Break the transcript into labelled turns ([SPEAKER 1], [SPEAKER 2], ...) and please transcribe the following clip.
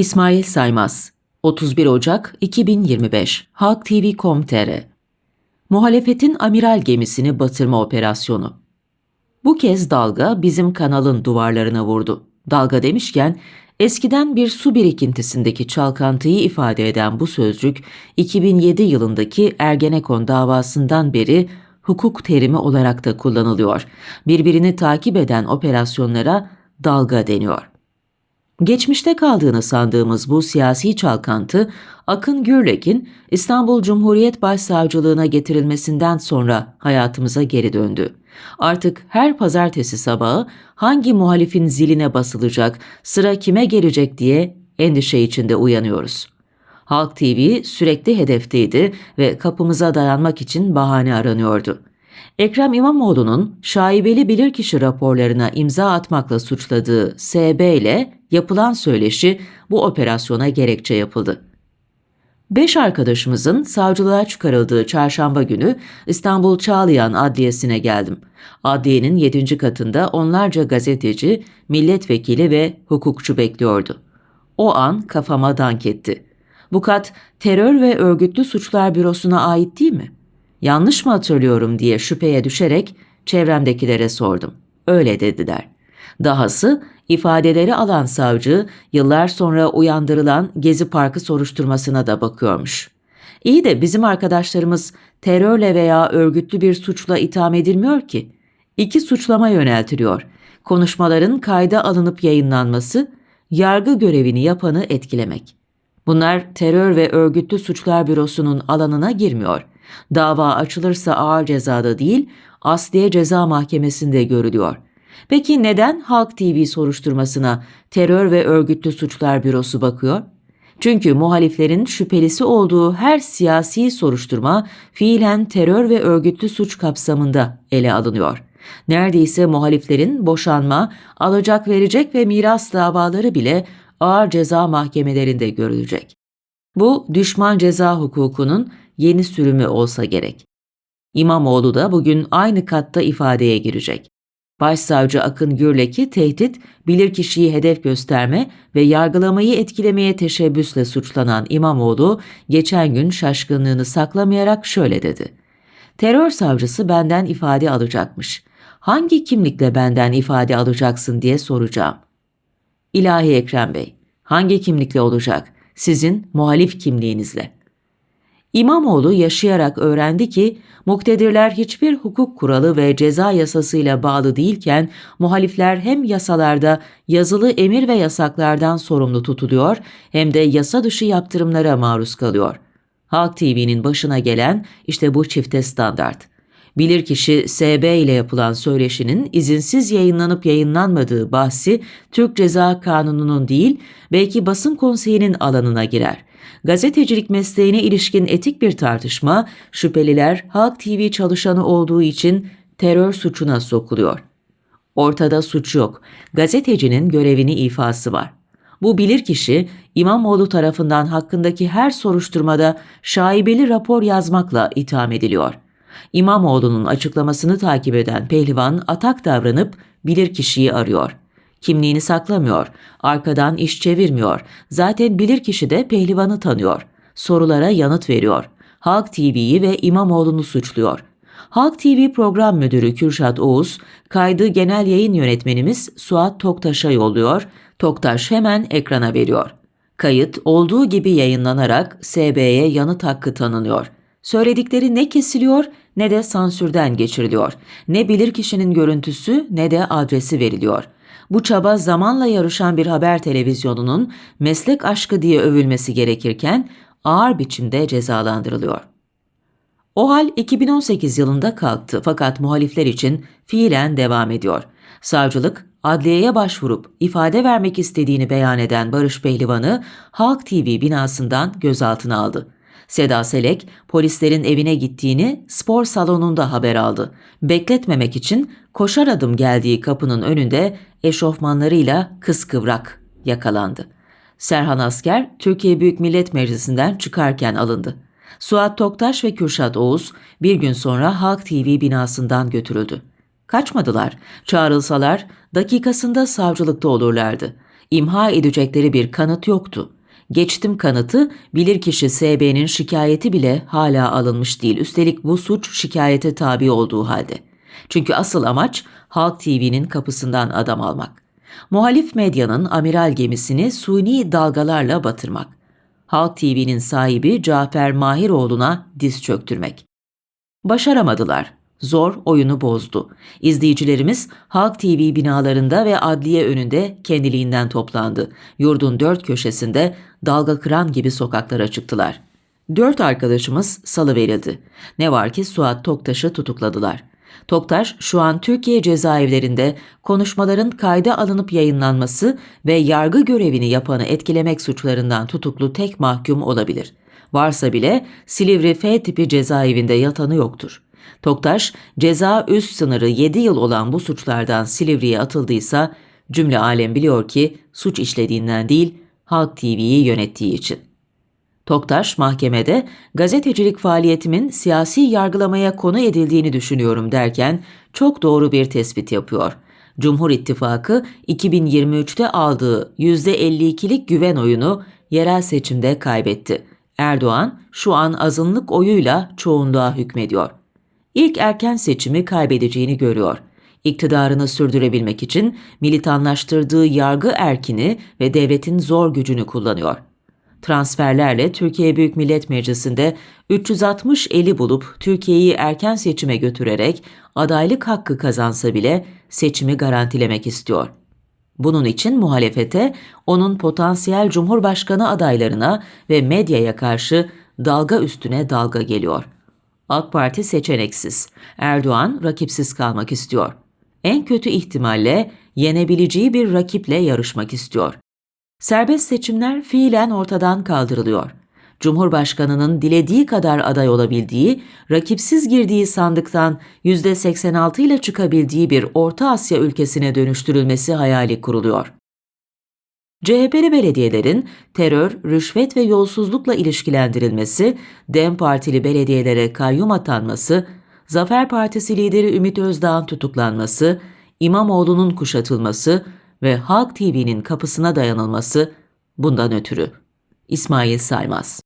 [SPEAKER 1] İsmail Saymaz 31 Ocak 2025 Halk TV.com.tr Muhalefetin amiral gemisini batırma operasyonu. Bu kez dalga bizim kanalın duvarlarına vurdu. Dalga demişken eskiden bir su birikintisindeki çalkantıyı ifade eden bu sözcük 2007 yılındaki Ergenekon davasından beri hukuk terimi olarak da kullanılıyor. Birbirini takip eden operasyonlara dalga deniyor. Geçmişte kaldığını sandığımız bu siyasi çalkantı, Akın Gürlek'in İstanbul Cumhuriyet Başsavcılığına getirilmesinden sonra hayatımıza geri döndü. Artık her pazartesi sabahı hangi muhalifin ziline basılacak, sıra kime gelecek diye endişe içinde uyanıyoruz. Halk TV sürekli hedefteydi ve kapımıza dayanmak için bahane aranıyordu. Ekrem İmamoğlu'nun şaibeli bilirkişi raporlarına imza atmakla suçladığı SB ile yapılan söyleşi bu operasyona gerekçe yapıldı. Beş arkadaşımızın savcılığa çıkarıldığı çarşamba günü İstanbul Çağlayan Adliyesi'ne geldim. Adliyenin yedinci katında onlarca gazeteci, milletvekili ve hukukçu bekliyordu. O an kafama dank etti. Bu kat terör ve örgütlü suçlar bürosuna ait değil mi? Yanlış mı hatırlıyorum diye şüpheye düşerek çevremdekilere sordum. Öyle dediler. Dahası ifadeleri alan savcı yıllar sonra uyandırılan Gezi Parkı soruşturmasına da bakıyormuş. İyi de bizim arkadaşlarımız terörle veya örgütlü bir suçla itham edilmiyor ki. İki suçlama yöneltiliyor. Konuşmaların kayda alınıp yayınlanması, yargı görevini yapanı etkilemek. Bunlar terör ve örgütlü suçlar bürosunun alanına girmiyor. Dava açılırsa ağır cezada değil, Asliye Ceza Mahkemesi'nde görülüyor. Peki neden Halk TV soruşturmasına terör ve örgütlü suçlar bürosu bakıyor? Çünkü muhaliflerin şüphelisi olduğu her siyasi soruşturma fiilen terör ve örgütlü suç kapsamında ele alınıyor. Neredeyse muhaliflerin boşanma, alacak verecek ve miras davaları bile ağır ceza mahkemelerinde görülecek. Bu düşman ceza hukukunun yeni sürümü olsa gerek. İmamoğlu da bugün aynı katta ifadeye girecek. Başsavcı Akın Gürlek'i tehdit, bilirkişiyi hedef gösterme ve yargılamayı etkilemeye teşebbüsle suçlanan İmamoğlu geçen gün şaşkınlığını saklamayarak şöyle dedi. Terör savcısı benden ifade alacakmış. Hangi kimlikle benden ifade alacaksın diye soracağım. İlahi Ekrem Bey, hangi kimlikle olacak? Sizin muhalif kimliğinizle.'' İmamoğlu yaşayarak öğrendi ki muktedirler hiçbir hukuk kuralı ve ceza yasasıyla bağlı değilken muhalifler hem yasalarda yazılı emir ve yasaklardan sorumlu tutuluyor hem de yasa dışı yaptırımlara maruz kalıyor. Halk TV'nin başına gelen işte bu çifte standart. Bilirkişi SB ile yapılan söyleşinin izinsiz yayınlanıp yayınlanmadığı bahsi Türk Ceza Kanunu'nun değil belki basın konseyinin alanına girer. Gazetecilik mesleğine ilişkin etik bir tartışma şüpheliler Halk TV çalışanı olduğu için terör suçuna sokuluyor. Ortada suç yok. Gazetecinin görevini ifası var. Bu bilirkişi İmamoğlu tarafından hakkındaki her soruşturmada şaibeli rapor yazmakla itham ediliyor.'' İmamoğlu'nun açıklamasını takip eden pehlivan atak davranıp bilirkişiyi arıyor. Kimliğini saklamıyor, arkadan iş çevirmiyor. Zaten bilirkişi de pehlivanı tanıyor. Sorulara yanıt veriyor. Halk TV'yi ve İmamoğlu'nu suçluyor. Halk TV program müdürü Kürşat Oğuz, kaydı genel yayın yönetmenimiz Suat Toktaş'a yolluyor. Toktaş hemen ekrana veriyor. Kayıt olduğu gibi yayınlanarak SB'ye yanıt hakkı tanınıyor. Söyledikleri ne kesiliyor ne de sansürden geçiriliyor. Ne bilirkişinin görüntüsü ne de adresi veriliyor. Bu çaba zamanla yarışan bir haber televizyonunun meslek aşkı diye övülmesi gerekirken ağır biçimde cezalandırılıyor. O hal 2018 yılında kalktı fakat muhalifler için fiilen devam ediyor. Savcılık adliyeye başvurup ifade vermek istediğini beyan eden Barış Pehlivan'ı Halk TV binasından gözaltına aldı. Seda Selek polislerin evine gittiğini spor salonunda haber aldı. Bekletmemek için koşar adım geldiği kapının önünde eşofmanlarıyla kıskıvrak yakalandı. Serhan Asker Türkiye Büyük Millet Meclisi'nden çıkarken alındı. Suat Toktaş ve Kürşat Oğuz bir gün sonra Halk TV binasından götürüldü. Kaçmadılar. Çağrılsalar dakikasında savcılıkta olurlardı. İmha edecekleri bir kanıt yoktu. Geçtim kanıtı bilirkişi SB'nin şikayeti bile hala alınmış değil. Üstelik bu suç şikayete tabi olduğu halde. Çünkü asıl amaç Halk TV'nin kapısından adam almak. Muhalif medyanın amiral gemisini suni dalgalarla batırmak. Halk TV'nin sahibi Cafer Mahiroğlu'na diz çöktürmek. Başaramadılar. Zor oyunu bozdu. İzleyicilerimiz Halk TV binalarında ve adliye önünde kendiliğinden toplandı. Yurdun dört köşesinde dalga kıran gibi sokaklara çıktılar. Dört arkadaşımız salı verildi. Ne var ki Suat Toktaş'ı tutukladılar. Toktaş şu an Türkiye cezaevlerinde konuşmaların kayda alınıp yayınlanması ve yargı görevini yapanı etkilemek suçlarından tutuklu tek mahkum olabilir. Varsa bile Silivri F tipi cezaevinde yatanı yoktur. Toktaş, ceza üst sınırı 7 yıl olan bu suçlardan Silivri'ye atıldıysa cümle alem biliyor ki suç işlediğinden değil, Halk TV'yi yönettiği için. Toktaş mahkemede gazetecilik faaliyetimin siyasi yargılamaya konu edildiğini düşünüyorum derken çok doğru bir tespit yapıyor. Cumhur İttifakı 2023'te aldığı %52'lik güven oyunu yerel seçimde kaybetti. Erdoğan şu an azınlık oyuyla çoğunluğa hükmediyor. İlk erken seçimi kaybedeceğini görüyor. İktidarını sürdürebilmek için militanlaştırdığı yargı erkini ve devletin zor gücünü kullanıyor. Transferlerle Türkiye Büyük Millet Meclisi'nde 360 eli bulup Türkiye'yi erken seçime götürerek adaylık hakkı kazansa bile seçimi garantilemek istiyor. Bunun için muhalefete, onun potansiyel cumhurbaşkanı adaylarına ve medyaya karşı dalga üstüne dalga geliyor. AK Parti seçeneksiz. Erdoğan rakipsiz kalmak istiyor. En kötü ihtimalle yenebileceği bir rakiple yarışmak istiyor. Serbest seçimler fiilen ortadan kaldırılıyor. Cumhurbaşkanının dilediği kadar aday olabildiği, rakipsiz girdiği sandıktan %86 ile çıkabildiği bir Orta Asya ülkesine dönüştürülmesi hayali kuruluyor. CHP'li belediyelerin terör, rüşvet ve yolsuzlukla ilişkilendirilmesi, DEM Partili belediyelere kayyum atanması, Zafer Partisi lideri Ümit Özdağ'ın tutuklanması, İmamoğlu'nun kuşatılması ve Halk TV'nin kapısına dayanılması bundan ötürü. İsmail Saymaz